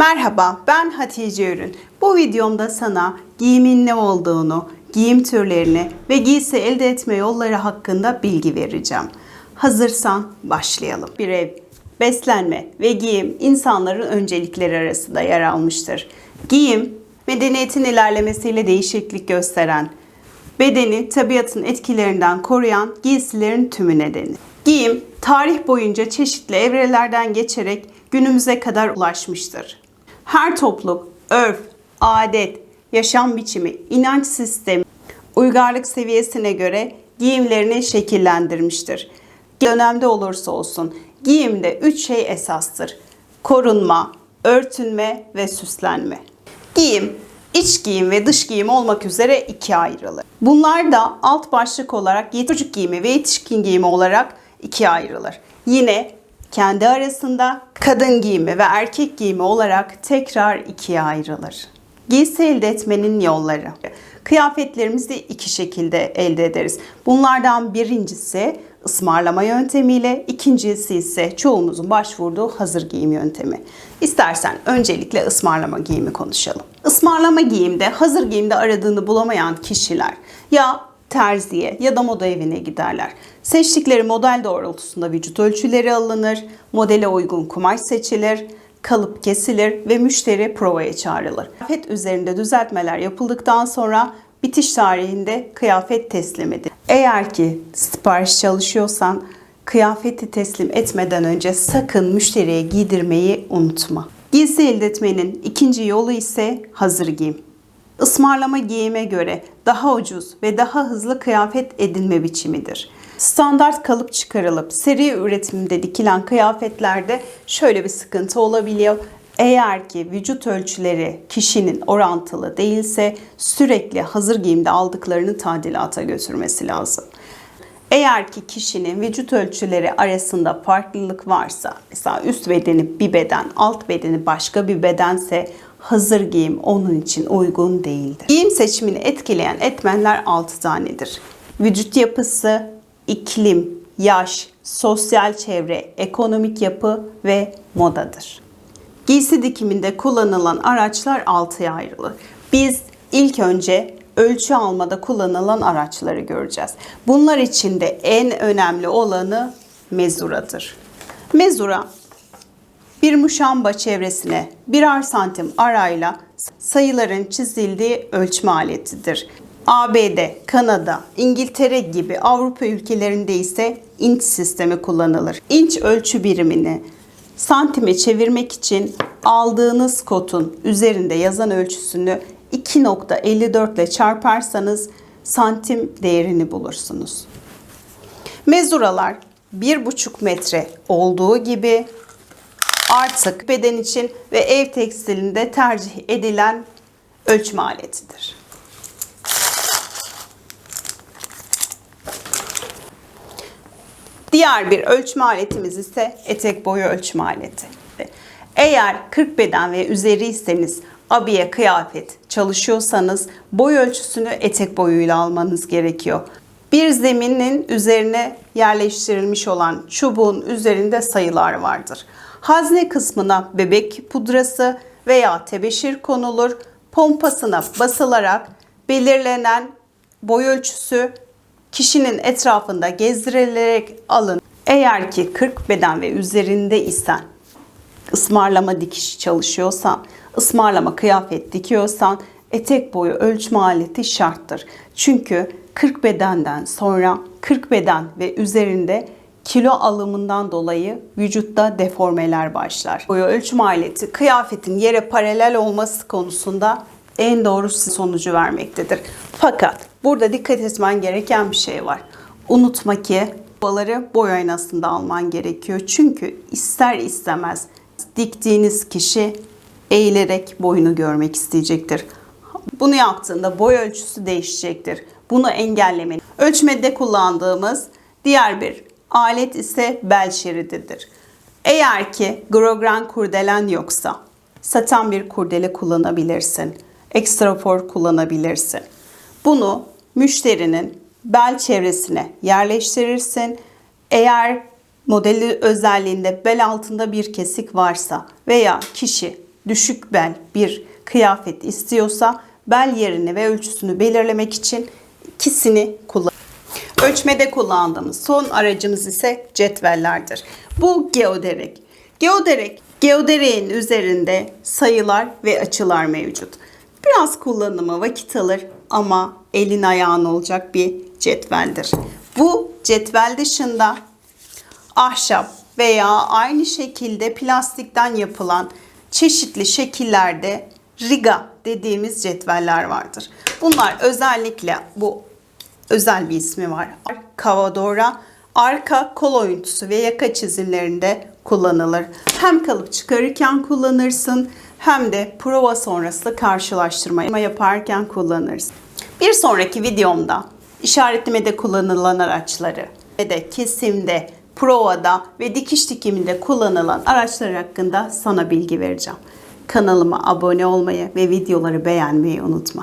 Merhaba, ben Hatice Ürün. Bu videomda sana giyimin ne olduğunu, giyim türlerini ve giysi elde etme yolları hakkında bilgi vereceğim. Hazırsan başlayalım. Bir ev, beslenme ve giyim insanların öncelikleri arasında yer almıştır. Giyim, medeniyetin ilerlemesiyle değişiklik gösteren, bedeni tabiatın etkilerinden koruyan giysilerin tümü nedeni. Giyim, tarih boyunca çeşitli evrelerden geçerek günümüze kadar ulaşmıştır. Her topluluk, örf, adet, yaşam biçimi, inanç sistemi, uygarlık seviyesine göre giyimlerini şekillendirmiştir. Dönemde olursa olsun giyimde üç şey esastır. Korunma, örtünme ve süslenme. Giyim, iç giyim ve dış giyim olmak üzere ikiye ayrılır. Bunlar da alt başlık olarak çocuk giyimi ve yetişkin giyimi olarak ikiye ayrılır. Yine kendi arasında kadın giyimi ve erkek giyimi olarak tekrar ikiye ayrılır. Giysi elde etmenin yolları. Kıyafetlerimizi iki şekilde elde ederiz. Bunlardan birincisi ısmarlama yöntemiyle, ikincisi ise çoğumuzun başvurduğu hazır giyim yöntemi. İstersen öncelikle ısmarlama giyimi konuşalım. Ismarlama giyimde, hazır giyimde aradığını bulamayan kişiler ya terziye ya da moda evine giderler. Seçtikleri model doğrultusunda vücut ölçüleri alınır, modele uygun kumaş seçilir, kalıp kesilir ve müşteri provaya çağrılır. Kıyafet üzerinde düzeltmeler yapıldıktan sonra bitiş tarihinde kıyafet teslim edilir. Eğer ki sipariş çalışıyorsan kıyafeti teslim etmeden önce sakın müşteriye giydirmeyi unutma. Giysi elde etmenin ikinci yolu ise hazır giyim. Ismarlama giyime göre daha ucuz ve daha hızlı kıyafet edinme biçimidir. Standart kalıp çıkarılıp seri üretimde dikilen kıyafetlerde şöyle bir sıkıntı olabiliyor. Eğer ki vücut ölçüleri kişinin orantılı değilse sürekli hazır giyimde aldıklarını tadilata götürmesi lazım. Eğer ki kişinin vücut ölçüleri arasında farklılık varsa, mesela üst bedeni bir beden, alt bedeni başka bir bedense hazır giyim onun için uygun değildir. Giyim seçimini etkileyen etmenler 6 tanedir. Vücut yapısı, iklim, yaş, sosyal çevre, ekonomik yapı ve modadır. Giysi dikiminde kullanılan araçlar 6'ya ayrılır. Biz ilk önce ölçü almada kullanılan araçları göreceğiz. Bunlar içinde en önemli olanı mezuradır. Mezura bir muşamba çevresine birer santim arayla sayıların çizildiği ölçme aletidir. ABD, Kanada, İngiltere gibi Avrupa ülkelerinde ise inç sistemi kullanılır. İnç ölçü birimini santime çevirmek için aldığınız kotun üzerinde yazan ölçüsünü 2.54 ile çarparsanız santim değerini bulursunuz. Mezuralar 1,5 metre olduğu gibi artık beden için ve ev tekstilinde tercih edilen ölçme aletidir. Diğer bir ölçme aletimiz ise etek boyu ölçme aleti. Eğer 40 beden ve üzeriyseniz abiye kıyafet çalışıyorsanız boy ölçüsünü etek boyuyla almanız gerekiyor. Bir zeminin üzerine yerleştirilmiş olan çubuğun üzerinde sayılar vardır. Hazne kısmına bebek pudrası veya tebeşir konulur. Pompasına basılarak belirlenen boy ölçüsü kişinin etrafında gezdirilerek alın. Eğer ki 40 beden ve üzerinde isen ısmarlama dikişi çalışıyorsan, ısmarlama kıyafet dikiyorsan etek boyu ölçme aleti şarttır. Çünkü 40 bedenden sonra 40 beden ve üzerinde kilo alımından dolayı vücutta deformeler başlar. Boyu ölçme aleti kıyafetin yere paralel olması konusunda en doğru sonucu vermektedir. Fakat burada dikkat etmen gereken bir şey var. Unutma ki baları boy aynasında alman gerekiyor. Çünkü ister istemez diktiğiniz kişi eğilerek boyunu görmek isteyecektir. Bunu yaptığında boy ölçüsü değişecektir. Bunu engellemenin. Ölçmede kullandığımız diğer bir alet ise bel şerididir. Eğer ki grogran kurdelen yoksa satan bir kurdele kullanabilirsin. Ekstrafor kullanabilirsin. Bunu müşterinin bel çevresine yerleştirirsin. Eğer modeli özelliğinde bel altında bir kesik varsa veya kişi düşük bel bir kıyafet istiyorsa bel yerini ve ölçüsünü belirlemek için ikisini kullan. Ölçmede kullandığımız son aracımız ise cetvellerdir. Bu geoderek. Geoderek, geodereğin üzerinde sayılar ve açılar mevcut. Biraz kullanımı vakit alır ama elin ayağın olacak bir cetveldir. Bu cetvel dışında ahşap veya aynı şekilde plastikten yapılan çeşitli şekillerde riga dediğimiz cetveller vardır. Bunlar özellikle bu özel bir ismi var. Kavadora arka kol oyuntusu ve yaka çizimlerinde kullanılır. Hem kalıp çıkarırken kullanırsın hem de prova sonrası karşılaştırma yaparken kullanırsın. Bir sonraki videomda işaretlemede kullanılan araçları ve de kesimde, provada ve dikiş dikiminde kullanılan araçlar hakkında sana bilgi vereceğim. Kanalıma abone olmayı ve videoları beğenmeyi unutma.